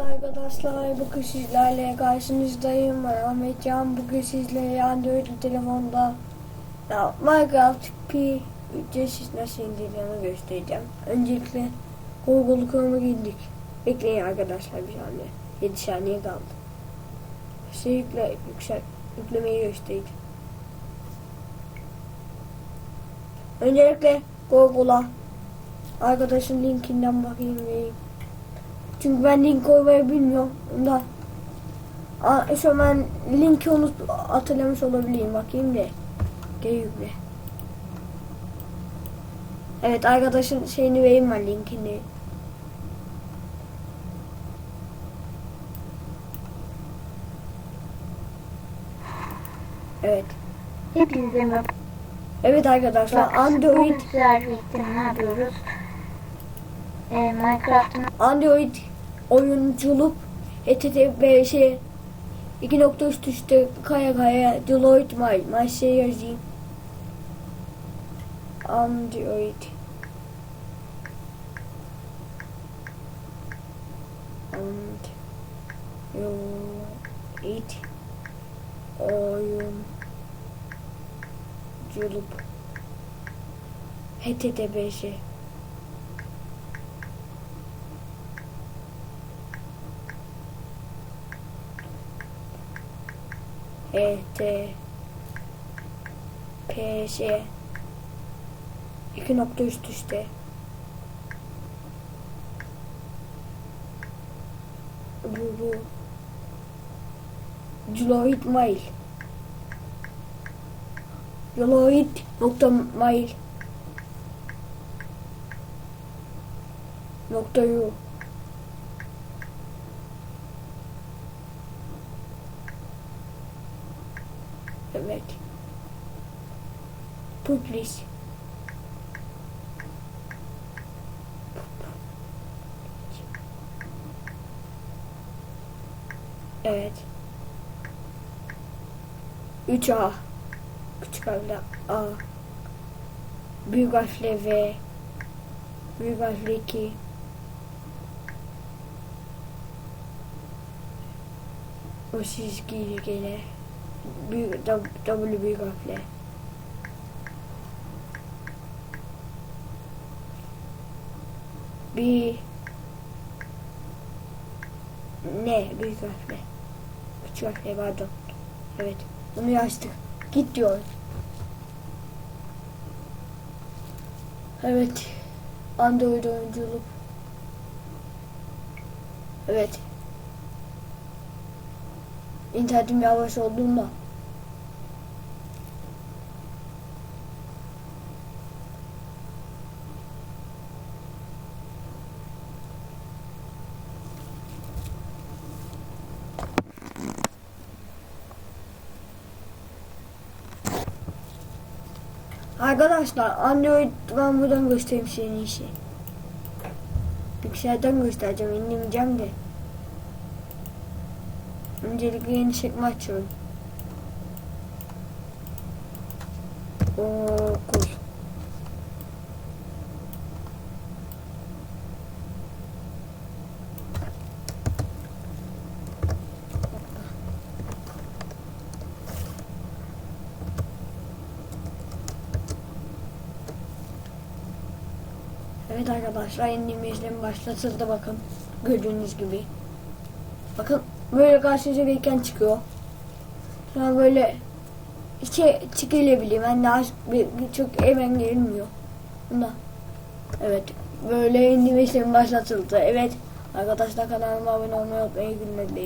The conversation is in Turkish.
Evet arkadaşlar bugün sizlerle karşınızdayım. Ben Ahmet Can bugün sizlere Android telefonda ya, Minecraft P ücretsiz nasıl indirdiğini göstereceğim. Öncelikle Google Chrome'a girdik. Bekleyin arkadaşlar bir saniye. 7 saniye kaldı. Size yükle, yüksel, yüklemeyi göstereyim. Öncelikle Google'a arkadaşın linkinden bakayım vereyim. Çünkü ben link koymayı bilmiyorum. Ondan. Aa, şu ben linki unut hatırlamış olabilirim. Bakayım da. Gel yükle. Evet arkadaşın şeyini vereyim ben linkini. Evet. Hepinize merhaba. Evet arkadaşlar Android Bugün sizlerle birlikte ne yapıyoruz? Ee, Minecraft'ın Android oyunculuk HTTP şey iki nokta üst üste kaya kaya Deloitte my my şey yazayım. Android Android oyunculuk HTTP E T iki nokta üst üste. Bu bu. Deloitte Mail Deloitte nokta mail nokta yu Evet. Publish. Evet. 3A. Küçük harfle A. Büyük harfle V. Büyük harfle 2. O çizgiyle. Büyük, W, büyük harfle. Bir ne büyük harfle. Küçük harfle pardon. Evet. Bunu yazdık. Git diyor. Evet. Android oyunculuk. Evet. İnternetim yavaş olduğunda Arkadaşlar Android ben buradan göstereyim size en iyisi. Bilgisayardan göstereceğim indirmeyeceğim de. Öncelikle yeni sekme açıyorum. Okul. Evet arkadaşlar indirme işlemi başlatıldı bakın. Gördüğünüz gibi. Bakın böyle karşınıza bir ekran çıkıyor. Sonra böyle içe çıkılabiliyor. Ben daha bir, çok hemen gelmiyor. Bunda. Evet. Böyle indirme işlemi başlatıldı. Evet. Arkadaşlar kanalıma abone olmayı unutmayın. Günler.